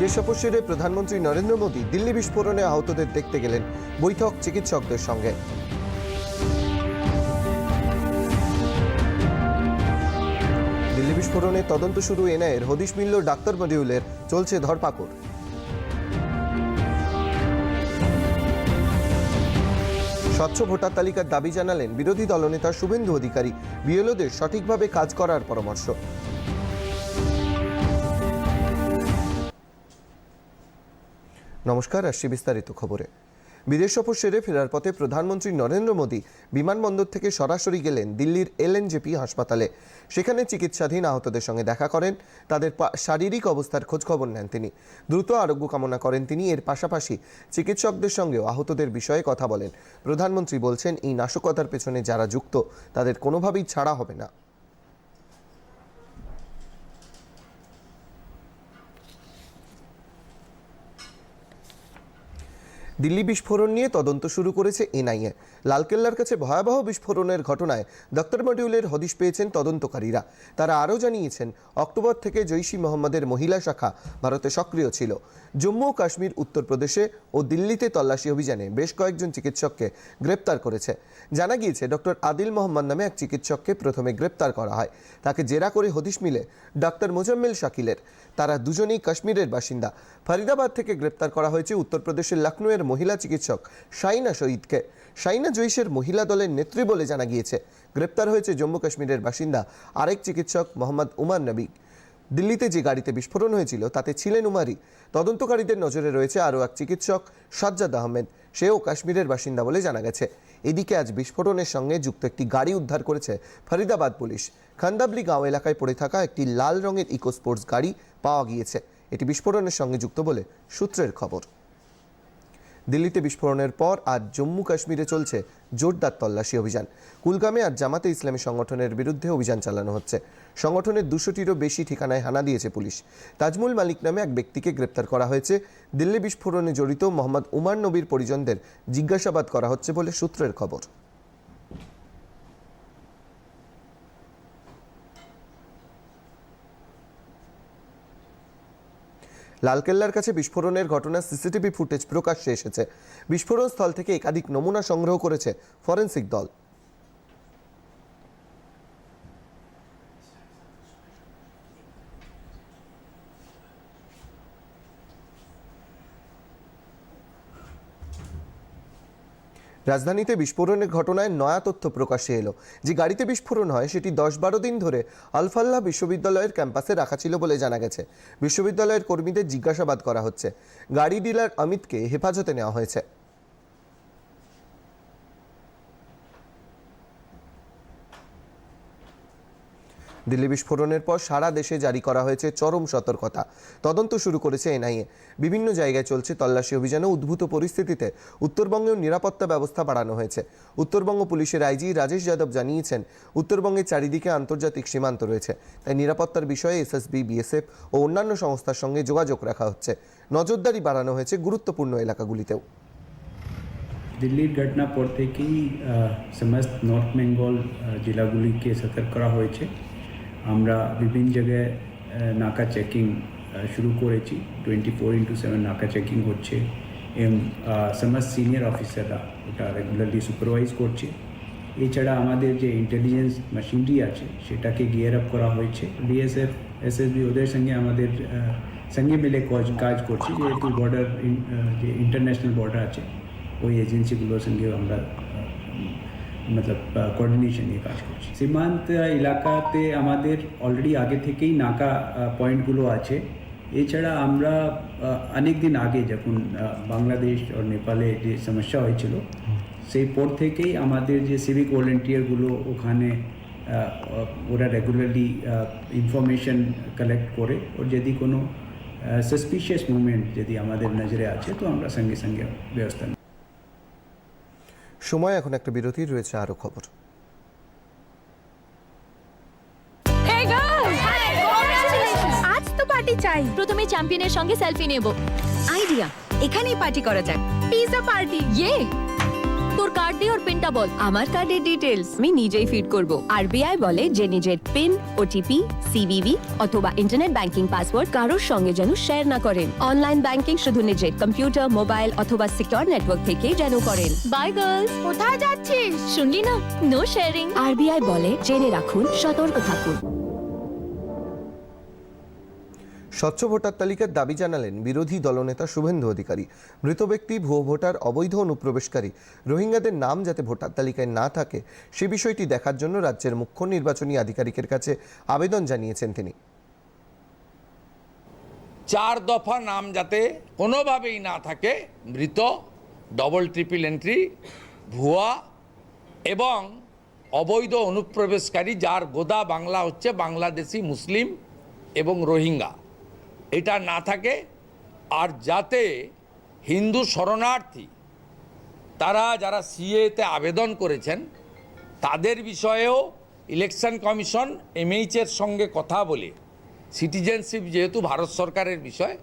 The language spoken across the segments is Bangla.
বিদেশ সফর প্রধানমন্ত্রী নরেন্দ্র মোদী দিল্লি বিস্ফোরণে আহতদের দেখতে গেলেন বৈঠক চিকিৎসকদের সঙ্গে। দিল্লি বিস্ফোরণে তদন্ত শুরু এনআইয়ের। হদিশ মিলল ডাক্তার মডিউলের। চলছে ধরপাকড়। স্বচ্ছ ভোটার তালিকার দাবি জানালেন বিরোধী দলনেতা শুভেন্দু অধিকারী। বিএলওদের সঠিকভাবে কাজ করার পরামর্শ। নমস্কার, আসছি বিস্তারিত খবরে। বিদেশ সফর সেরে ফেরার পথে প্রধানমন্ত্রী নরেন্দ্র মোদী বিমানবন্দর থেকে সরাসরি গেলেন দিল্লির এলএনজেপি হাসপাতালে। সেখানে চিকিৎসাধীন আহতদের সঙ্গে দেখা করেন, তাদের শারীরিক অবস্থার খোঁজখবর নেন তিনি। দ্রুত আরোগ্য কামনা করেন তিনি, এর পাশাপাশি চিকিৎসকদের সঙ্গেও আহতদের বিষয়ে কথা বলেন। প্রধানমন্ত্রী বলছেন, এই নাশকতার পেছনে যারা যুক্ত, তাদের কোনোভাবেই ছাড়া হবে না। দিল্লি বিস্ফোরণ নিয়ে তদন্ত শুরু করেছে এনআইএ। লালকেল্লার কাছে ভয়াবহ বিস্ফোরণের ঘটনায় দপ্তর মডিউলের হদিশ পেয়েছেন তদন্তকারীরা। তারা আরও জানিয়েছেন, অক্টোবর থেকে জৈশি মোহাম্মদের মহিলা শাখা ভারতে সক্রিয় ছিল। জম্মু ও কাশ্মীর উত্তরপ্রদেশে ও দিল্লিতে তল্লাশি অভিযানে বেশ কয়েকজন চিকিৎসককে গ্রেপ্তার করেছে। জানা গিয়েছে, ডক্টর আদিল মোহাম্মদ নামে এক চিকিৎসককে প্রথমে গ্রেপ্তার করা হয়। তাকে জেরা করে হদিশ মিলে ডাক্তার মোজাম্মেল শাকিলের। তারা দুজনেই কাশ্মীরের বাসিন্দা। ফরিদাবাদ থেকে গ্রেপ্তার করা হয়েছে উত্তরপ্রদেশের লখনউয়ের মহিলা চিকিৎসক শাইনা শহীদকে। শাইনা জৈশের মহিলা দলের নেত্রী বলে জানা গিয়েছে। গ্রেপ্তার হয়েছে জম্মু কাশ্মীরের বাসিন্দা আরেক চিকিৎসক মোহাম্মদ উমার নবী। দিল্লিতে যে গাড়িতে বিস্ফোরণ হয়েছিল, তাতে ছিলেন উমারি তদন্তকারীদের নজরে রয়েছে আরও এক চিকিৎসক, সাজ্জাদ আহমেদ। সেও কাশ্মীরের বাসিন্দা বলে জানা গেছে। এদিকে আজ বিস্ফোরণের সঙ্গে যুক্ত একটি গাড়ি উদ্ধার করেছে ফরিদাবাদ পুলিশ। খান্দাবলি গাঁও এলাকায় পড়ে থাকা একটি লাল রঙের ইকো স্পোর্টস গাড়ি পাওয়া গিয়েছে। এটি বিস্ফোরণের সঙ্গে যুক্ত বলে সূত্রের খবর। দিল্লিতে বিস্ফোরণের পর আজ জম্মু কাশ্মীরে চলছে জোরদার তল্লাশি অভিযান। কুলগামে আর জামাতে ইসলামী সংগঠনের বিরুদ্ধে অভিযান চালানো হচ্ছে। সংগঠনের দুশোটিরও বেশি ঠিকানায় হানা দিয়েছে পুলিশ। তাজমুল মালিক নামে এক ব্যক্তিকে গ্রেপ্তার করা হয়েছে। দিল্লি বিস্ফোরণে জড়িত মোহাম্মদ উমার নবীর পরিজনদের জিজ্ঞাসাবাদ করা হচ্ছে বলে সূত্রের খবর। লালকেল্লার কাছে বিস্ফোরণের ঘটনা সিসিটিভি ফুটেজ প্রকাশ্যে এসেছে। বিস্ফোরণ স্থল থেকে একাধিক নমুনা সংগ্রহ করেছে ফরেন্সিক দল। রাজধানীতে বিস্ফোরণের ঘটনায় নয়া তথ্য প্রকাশে এলো। যে গাড়িতে বিস্ফোরণ হয়, সেটি দশ বারো দিন ধরে আলফাল্লা বিশ্ববিদ্যালয়ের ক্যাম্পাসে রাখা ছিল বলে জানা গেছে। বিশ্ববিদ্যালয়ের কর্মীদের জিজ্ঞাসাবাদ করা হচ্ছে। গাড়ি ডিলার অমিতকে হেফাজতে নেওয়া হয়েছে। দিল্লি বিস্ফোরণের পর সারা দেশে জারি করা হয়েছে চরম সতর্কতা। তদন্ত শুরু করেছে এনআইএ। বিভিন্ন জায়গায় চলছে তল্লাশি অভিযানে উদ্ভূত পরিস্থিতিতে উত্তরবঙ্গেও নিরাপত্তা ব্যবস্থা বাড়ানো হয়েছে। উত্তরবঙ্গ পুলিশের আইজি রাজেশ যাদব জানিয়েছেন, উত্তরবঙ্গের চারিদিকে আন্তর্জাতিক সীমান্ত রয়েছে, তাই নিরাপত্তার বিষয়ে এসএসবি, বিএসএফ ও অন্যান্য সংস্থার সঙ্গে যোগাযোগ রাখা হচ্ছে। নজরদারি বাড়ানো হয়েছে গুরুত্বপূর্ণ এলাকাগুলিতেও। দিল্লির ঘটনা পর থেকেই সমস্ত নর্থ বেঙ্গল জেলাগুলিকে সতর্ক করা হয়েছে। আমরা বিভিন্ন জায়গায় নাকা চেকিং শুরু করেছি। টোয়েন্টি ফোর ইন্টু সেভেন নাকা চেকিং হচ্ছে। এবং সমস্ত সিনিয়র অফিসাররা ওটা রেগুলারলি সুপারভাইজ করছে। এছাড়া আমাদের যে ইন্টেলিজেন্স মেশিনারি আছে, সেটাকে গিয়ার আপ করা হয়েছে। বিএসএফ এসএসবি ওদের সঙ্গে আমাদের সঙ্গে মিলে কাজ- কাজ করছি। যেহেতু বর্ডার যে ইন্টারন্যাশনাল বর্ডার আছে, ওই এজেন্সিগুলোর সঙ্গে আমরা মতলব কোঅর্ডিনেশন নিয়ে কাজ করছি। সীমান্ত এলাকাতে আমাদের অলরেডি আগে থেকেই নাকা পয়েন্টগুলো আছে। এছাড়া আমরা অনেক দিন আগে যখন বাংলাদেশ ও নেপালে যে সমস্যা হয়েছিল, সেই পর থেকেই আমাদের যে সিভিক ভলেন্টিয়ারগুলো ওখানে ওরা রেগুলারলি ইনফরমেশন কালেক্ট করে। ওর যদি কোনো সাসপিশিয়াস মুভমেন্ট যদি আমাদের নজরে আছে, তো আমরা সঙ্গে সঙ্গে ব্যবস্থা। সময় এখন একটা বিরতি রয়েছে আরও খবর। Hey আজ তো পার্টি চাই। প্রথমে চ্যাম্পিয়নের সঙ্গে সেলফি নেব। আইডিয়া এখানেই পার্টি করা যাক। পিজা পার্টি ইয়ে তোর কার্ড দিয়ে ওর পিনটা বল। আমার কার্ডের ডিটেলস আমি নিজেই ফিড করব। আরবিআই বলে যে নিজের পিন ওটিপি সিভিভি অথবা ইন্টারনেট ব্যাংকিং পাসওয়ার্ড কারোর সঙ্গে যেন শেয়ার না করেন। অনলাইন ব্যাংকিং শুধু নিজের কম্পিউটার মোবাইল অথবা সিকিউর নেটওয়ার্ক থেকে যেন করেন। বাই গার্লস কোথায় যাচ্ছিস? শুনলি না? নো শেয়ারিং আরবিআই বলে জেনে রাখুন সতর্ক থাকুন। স্বচ্ছ ভোটার তালিকার দাবি জানালেন বিরোধী দলনেতা শুভেন্দু অধিকারী। মৃত ব্যক্তি ভুয়ো ভোটার, অবৈধ অনুপ্রবেশকারী। রোহিঙ্গাদের নাম যাতে ভোটার তালিকায় না থাকে, সে বিষয়টি দেখার জন্য রাজ্যের মুখ্য নির্বাচনী আধিকারিকের কাছে আবেদন জানিয়েছেন তিনি। চার দফা নাম যাতে কোনোভাবেই না থাকে, মৃত ডবল ট্রিপল এন্ট্রি ভুয়া এবং অবৈধ অনুপ্রবেশকারী, যার গোদা বাংলা হচ্ছে বাংলাদেশি, মুসলিম এবং রোহিঙ্গা। এটা না থাকে। আর যাতে হিন্দু শরণার্থী, তারা যারা সিএতে আবেদন করেছেন, তাদের বিষয়েও ইলেকশন কমিশন এমএইচের সঙ্গে কথা বলে সিটিজেনশিপ যেহেতু ভারত সরকারের বিষয়,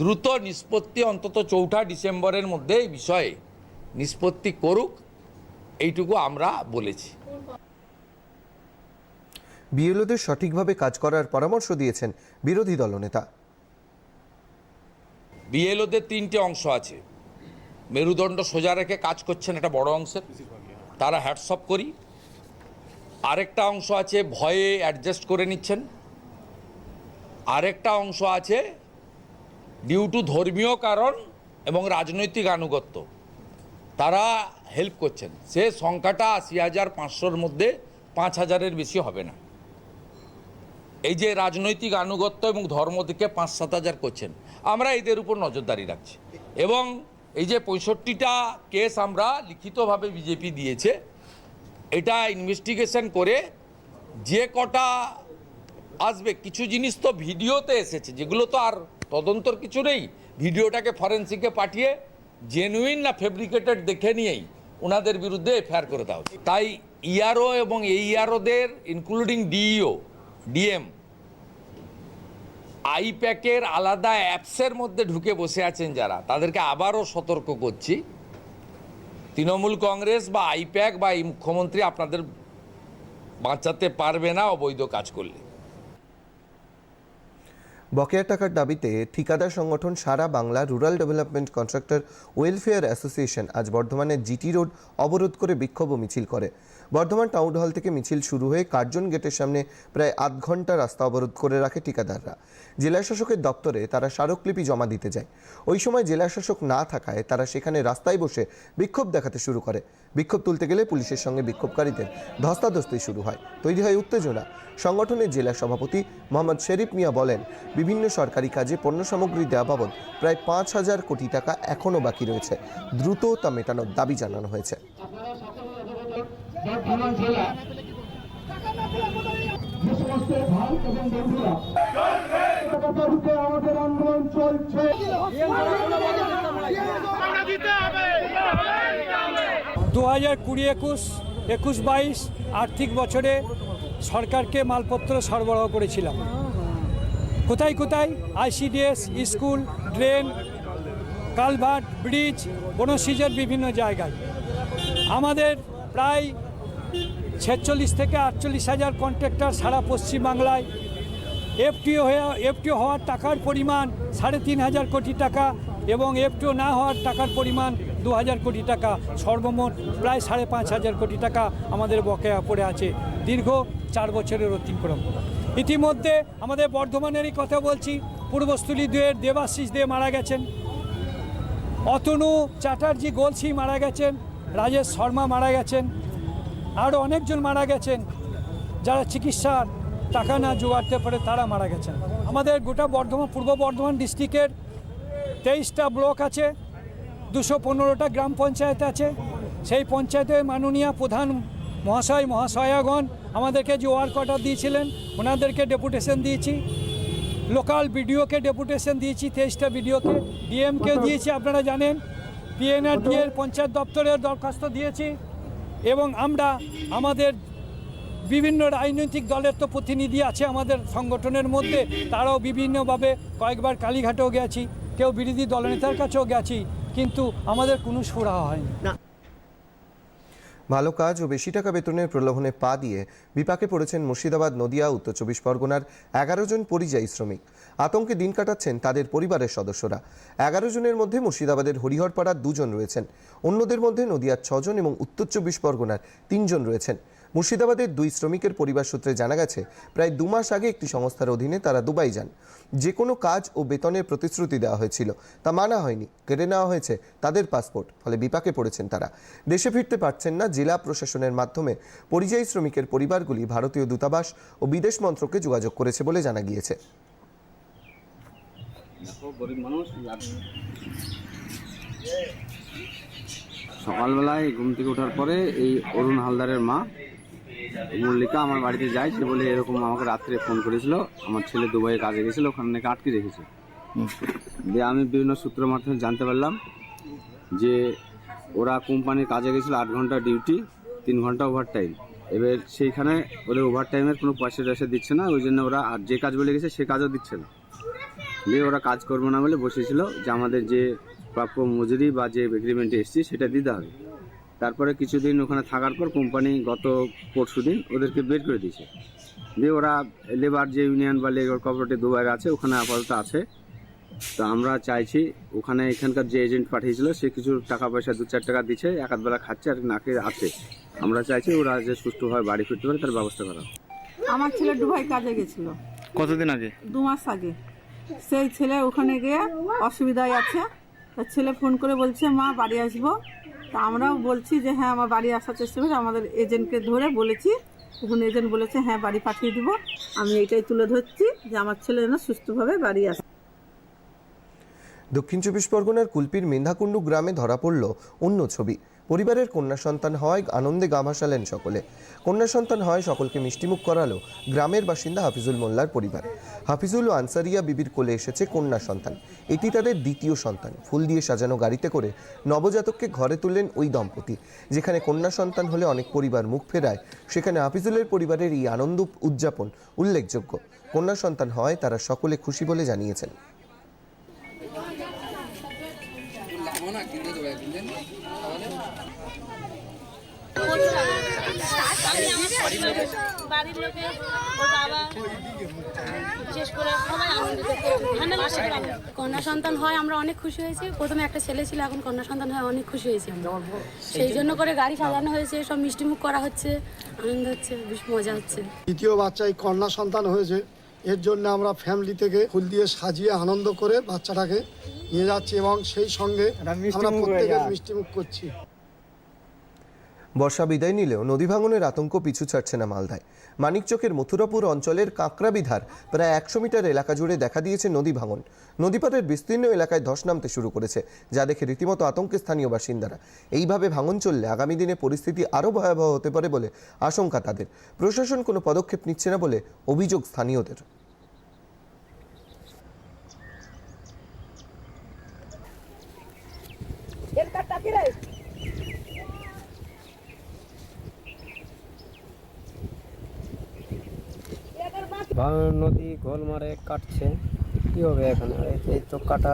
দ্রুত নিষ্পত্তি অন্তত চৌঠা ডিসেম্বরের মধ্যে এই বিষয়ে নিষ্পত্তি করুক, এইটুকু আমরা বলেছি। বিএলওদের সঠিকভাবে কাজ করার পরামর্শ দিয়েছেন বিরোধী দলনেতা। বিএলওদের তিনটে অংশ আছে। মেরুদণ্ড সোজা রেখে কাজ করছেন একটা বড় অংশের। তারা হ্যাটসঅপ করি। আরেকটা অংশ আছে, ভয়ে অ্যাডজাস্ট করে নিচ্ছেন। আরেকটা অংশ আছে ডিউ টু ধর্মীয় কারণ এবং রাজনৈতিক আনুগত্য। তারা হেল্প করছেন। সে সংখ্যাটা আশি হাজার পাঁচশোর মধ্যে পাঁচ হাজারের বেশি হবে না। এই যে রাজনৈতিক আনুগত্য এবং ধর্ম থেকে পাঁচ সাত হাজার করছেন, আমরা এদের উপর নজরদারি রাখছি এবং এই যে পঁয়ষট্টিটা কেস আমরা লিখিতভাবে বিজেপি দিয়েছে, এটা ইনভেস্টিগেশন করে যে কটা আসবে, কিছু জিনিস তো ভিডিওতে এসেছে, যেগুলো তো আর তদন্তর কিছু নেই ভিডিওটাকে ফরেন্সিকে পাঠিয়ে জেনুইন না ফেব্রিকেটেড দেখে নিয়েই ওনাদের বিরুদ্ধে এফআইআর করে দেওয়া। তাই ইআরও এবং এই ইআরওদের ইনক্লুডিং ডিইও ডিএম আইপ্যাকের আলাদা অ্যাপসের মধ্যে ঢুকে বসে আছেন যারা, তাদেরকে আবারও সতর্ক করছি। তৃণমূল কংগ্রেস বা আইপ্যাক বা এই মুখ্যমন্ত্রী আপনাদের বাঁচাতে পারবে না অবৈধ কাজ করলে। বকেয়া টাকার দাবিতে ঠিকাদার সংগঠন সারা Bangla rural development contractor welfare association আজ বর্ধমানের জিটি রোড অবরোধ করে বিক্ষোভ মিছিল করে। বর্ধমান টাউন হল থেকে মিছিল শুরু হয়ে কার্জন গেটের সামনে প্রায় আধ ঘণ্টা রাস্তা অবরোধ করে রাখে ঠিকাদাররা। জেলা শাসকের দপ্তরে তারা স্মারকলিপি জমা দিতে যায়। ওই সময় জেলা শাসক না থাকায় তারা সেখানে রাস্তায় বসে বিক্ষোভ দেখাতে শুরু করে। বিক্ষোভ তুলতে গেলে পুলিশের সঙ্গে বিক্ষোভকারীদের ধস্তাধস্তি শুরু হয়। তৈরি হয় উত্তেজনা। সংগঠনের জেলা সভাপতি মোহাম্মদ শেরিফ মিয়া বলেন, বিভিন্ন সরকারি কাজে পণ্য সামগ্রী দেওয়া বাবদ প্রায় পাঁচ হাজার কোটি টাকা এখনও বাকি রয়েছে। দ্রুত তা মেটানোর দাবি জানানো হয়েছে। বর্ধমান জেলা যে সমস্ত ভাই এবং বন্ধুরা আমাদের আন্দোলন চলছে। দু হাজার কুড়ি একুশ একুশ বাইশ আর্থিক বছরে সরকারকে মালপত্র সরবরাহ করেছিলাম। কোথায় কোথায়? ICDS school drain culvert bridge বনসিজের বিভিন্ন জায়গায়। আমাদের প্রায় ছেচল্লিশ থেকে আটচল্লিশ হাজার কন্ট্রাক্টর সারা পশ্চিমবাংলায়। এফটিও হয়ে, এফটিও হওয়ার টাকার পরিমাণ সাড়ে তিন হাজার কোটি টাকা এবং এফটিও না হওয়ার টাকার পরিমাণ দু হাজার কোটি টাকা। সর্বমোট প্রায় সাড়ে পাঁচ হাজার কোটি টাকা আমাদের বকেয়া পড়ে আছে। দীর্ঘ চার বছরের অতিক্রম। ইতিমধ্যে আমাদের বর্ধমানেরই কথা বলছি, পূর্বস্থলী দুয়ের দেবাশিস দে মারা গেছেন। অতনু চ্যাটার্জি গোলসি মারা গেছেন, রাজেশ শর্মা মারা গেছেন। আরও অনেকজন মারা গেছেন। যারা চিকিৎসার টাকা না জোগাড়তে পারে, তারা মারা গেছেন। আমাদের গোটা বর্ধমান, পূর্ব বর্ধমান ডিস্ট্রিক্টের তেইশটা ব্লক আছে, দুশো পনেরোটা গ্রাম পঞ্চায়েত আছে। সেই পঞ্চায়েতের মাননীয় প্রধান মহাশয়, মহাশয়াগণ আমাদেরকে যে ওয়ার্ক অর্ডার দিয়েছিলেন, ওনাদেরকে ডেপুটেশন দিয়েছি। লোকাল বিডিওকে ডেপুটেশন দিয়েছি, তেইশটা বিডিওকে। ডিএমকে দিয়েছি, আপনারা জানেন। পিএনআরডি এর পঞ্চায়েত দপ্তরের দরখাস্ত দিয়েছি। এবং আমরা আমাদের বিভিন্ন রাজনৈতিক দলের তো প্রতিনিধি আছে আমাদের সংগঠনের মধ্যে, তারাও বিভিন্নভাবে কয়েকবার কালীঘাটেও গেছি, কেউ বিরোধী দলনেতার কাছেও গেছি, কিন্তু আমাদের কোনো সুরাহা হয়নি। ভালো কাজ ও বেশি টাকা বেতনের প্রলোভনে পা দিয়ে বিপাকে পড়েছেন মুর্শিদাবাদ, নদিয়া, উত্তর চব্বিশ পরগনার এগারো জন পরিযায়ী শ্রমিক। আতঙ্কে দিন কাটাচ্ছেন তাদের পরিবারের সদস্যরা। এগারো জনের মধ্যে মুর্শিদাবাদের হরিহরপাড়ার দুজন রয়েছেন। অন্যদের মধ্যে নদিয়ার ছজন এবং উত্তর চব্বিশ পরগনার তিনজন রয়েছেন। মুর্শিদাবাদের দুই শ্রমিকের পরিবার সূত্রে জানা গেছে, প্রায় দু মাস আগে একটি সংস্থার অধীনে তারা দুবাই যান। যে কোনো কাজ ও বেতনের প্রতিশ্রুতি দেওয়া হয়েছিল, তা মানা হয়নি, কেড়ে নেওয়া হয়েছে তাদের পাসপোর্ট, ফলে বিপাকে পড়েছেন তারা। দেশে ফিরতে পারছেন না জেলা প্রশাসনের মাধ্যমে পরিযায়ী শ্রমিকের পরিবারগুলি ভারতীয় দূতাবাস ও বিদেশ মন্ত্রকে যোগাযোগ করেছে বলে জানা গিয়েছে। সকালবেলায় ঘুম থেকে ওঠার পরে এই অরুণ হালদারের মা মল্লিকা আমার বাড়িতে যায়, সে বলে এরকম আমাকে রাত্রে ফোন করেছিল, আমার ছেলে দুবাইয়ে কাজে গেছিল, ওখানে নাকি আটকে রেখেছে। দিয়ে আমি বিভিন্ন সূত্রের মাধ্যমে জানতে পারলাম যে ওরা কোম্পানির কাজে গেছিল আট ঘণ্টা ডিউটি তিন ঘণ্টা ওভার টাইম এবার সেইখানে ওদের ওভার টাইমের কোনো পয়সা টয়সা দিচ্ছে না, ওই জন্য ওরা আর যে কাজ বলে গেছে, সে কাজও দিচ্ছে না। দিয়ে ওরা কাজ করব না বলে বসেছিল যে আমাদের যে প্রাপ্য মজুরি বা যে এগ্রিমেন্টে এসেছি, সেটা দিতে হবে। তারপরে কিছুদিন ওখানে থাকার পর কোম্পানি গত পরশু দিন ওদেরকে বের করে দিয়েছে। দিয়ে ওরা লেবার যে ইউনিয়ন বা লেবার কোঅপারেটিভ দুবাইয়ের আছে ওখানে আপাতত আছে। তো আমরা চাইছি ওখানে এখানকার যে এজেন্ট পাঠিয়েছিল সে কিছু টাকা পয়সা দু চার টাকা দিচ্ছে এক আধ বেলা খাচ্ছে আর নাকে আছে আমরা চাইছি ওরা যে সুষ্ঠুভাবে বাড়ি ফিরতে পারে তার ব্যবস্থা করা আমার ছেলে দুবাই কাজে গেছিল। কতদিন আগে? দু মাস আগে। সেই ছেলে ওখানে গিয়ে অসুবিধায় আছে। তা ছেলে ফোন করে বলছে মা বাড়ি আসব। তা আমরাও বলছি যে হ্যাঁ আমার বাড়ি আসার চেষ্টা করি আমাদের এজেন্টকে ধরে বলেছি। তখন এজেন্ট বলেছে হ্যাঁ বাড়ি পাঠিয়ে দিব। আমি এটাই তুলে ধরছি যে, আমার ছেলে যেন সুস্থভাবে বাড়ি আসে। দক্ষিণ চব্বিশ পরগনার কুলপির মেন্ধাকুণ্ডু গ্রামে ধরা পড়ল অন্য ছবি। পরিবারের কন্যা সন্তান হওয়ায় আনন্দে গা ভাসালেন সকলে। কন্যা সন্তান হয় সকলকে মিষ্টিমুখ করালো গ্রামের বাসিন্দা হাফিজুল মোল্লার পরিবার। হাফিজুল আনসারিয়া বিবির কোলে এসেছে কন্যা সন্তান। এটি তাদের দ্বিতীয় সন্তান। ফুল দিয়ে সাজানো গাড়িতে করে নবজাতককে ঘরে তুললেন ওই দম্পতি। যেখানে কন্যা সন্তান হলে অনেক পরিবার মুখ ফেরায়, সেখানে হাফিজুলের পরিবারের এই আনন্দ উদযাপন উল্লেখযোগ্য। কন্যা সন্তান হয় তারা সকলে খুশি বলে জানিয়েছেন। বাড়ির লোকে ওর বাবা বিশেষ করে সবাই আনন্দিত কন্যা সন্তান হয় আমরা অনেক খুশি হয়েছি। প্রথমে একটা ছেলে ছিল এখন কন্যা সন্তান হয় অনেক খুশি হয়েছি আমরা। সেই জন্য করে গাড়ি সাজানো হয়েছে সব মিষ্টিমুখ করা হচ্ছে আনন্দ হচ্ছে বেশ মজা হচ্ছে। দ্বিতীয় বাচ্চায় কন্যা সন্তান হয়েছে এর জন্য আমরা ফ্যামিলি থেকে ফুল দিয়ে সাজিয়ে আনন্দ করে বাচ্চাটাকে নিয়ে যাচ্ছি এবং সেই সঙ্গে আমরা প্রত্যেকের মিষ্টিমুখ করছি। বর্ষা বিদায় নিলেও নদী ভাঙনের আতঙ্ক পিছু ছাড়ছে না মালদায়। মানিকচকের মথুরাপুর অঞ্চলের কাঁকড়া বিধার প্রায় একশো মিটার এলাকা জুড়ে দেখা দিয়েছে নদী ভাঙন। নদীপাড়ের বিস্তীর্ণ এলাকায় ধস নামতে শুরু করেছে, যা দেখে রীতিমতো আতঙ্কে স্থানীয় বাসিন্দারা। এইভাবে ভাঙন চললে আগামী দিনে পরিস্থিতি আরও ভয়াবহ হতে পারে বলে আশঙ্কা তাদের। প্রশাসন কোনো পদক্ষেপ নিচ্ছে না বলে অভিযোগ স্থানীয়দের। নদী গোল মারে কাটছে কি হবে এখানে? এই- এই তো কাটা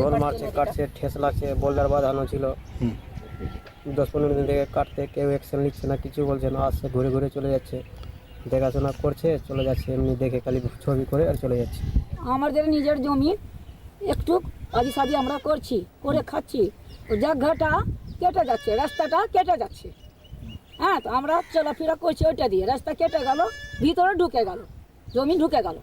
গোল মারছে কাটছে ঠেস লাগছে বোল্ডার বাঁধানো ছিল। দশ পনেরো দিন থেকে কাটতে কেউ অ্যাকশন নিচ্ছে না কিছু বলছে না আসছে ঘুরে ঘুরে চলে যাচ্ছে। দেখাশোনা করছে চলে যাচ্ছে এমনি দেখে খালি ছবি করে আর চলে যাচ্ছে। আমাদের নিজের জমি একটু আদি সাদি আমরা করছি করে খাচ্ছি। তো জায়গাটা কেটে যাচ্ছে রাস্তাটা কেটে যাচ্ছে। হ্যাঁ তো আমরা চলাফেরা করছি ওইটা দিয়ে। রাস্তা কেটে গেল ভিতরে ঢুকে গেল। জমি ঢুকে গেল।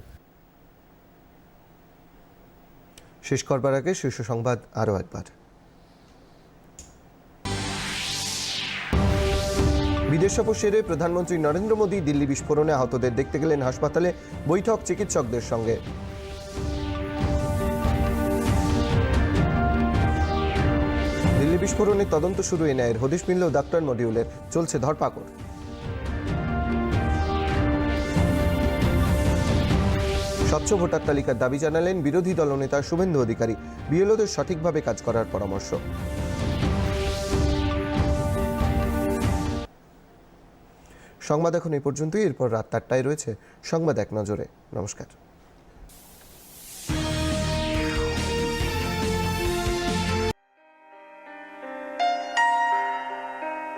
শেষ করবার আগে শীর্ষ সংবাদ আরও একবার। বিদেশ সফর সেরে প্রধানমন্ত্রী নরেন্দ্র মোদী দিল্লি বিস্ফোরণে আহতদের দেখতে গেলেন হাসপাতালে বৈঠক চিকিৎসকদের সঙ্গে। দিল্লি বিস্ফোরণের তদন্ত শুরু এনআইয়ের। হদিশ মিললেও ডাক্তার মডিউলের। চলছে ধরপাকড়। স্বচ্ছ ভোটার তালিকার দাবি জানালেন বিরোধী দলনেতা শুভেন্দু অধিকারী। বিএলওদের সঠিকভাবে কাজ করার পরামর্শ। সংবাদ এখন এই পর্যন্তই, এরপর রাত আটটায় রয়েছে সংবাদ এক নজরে। নমস্কার।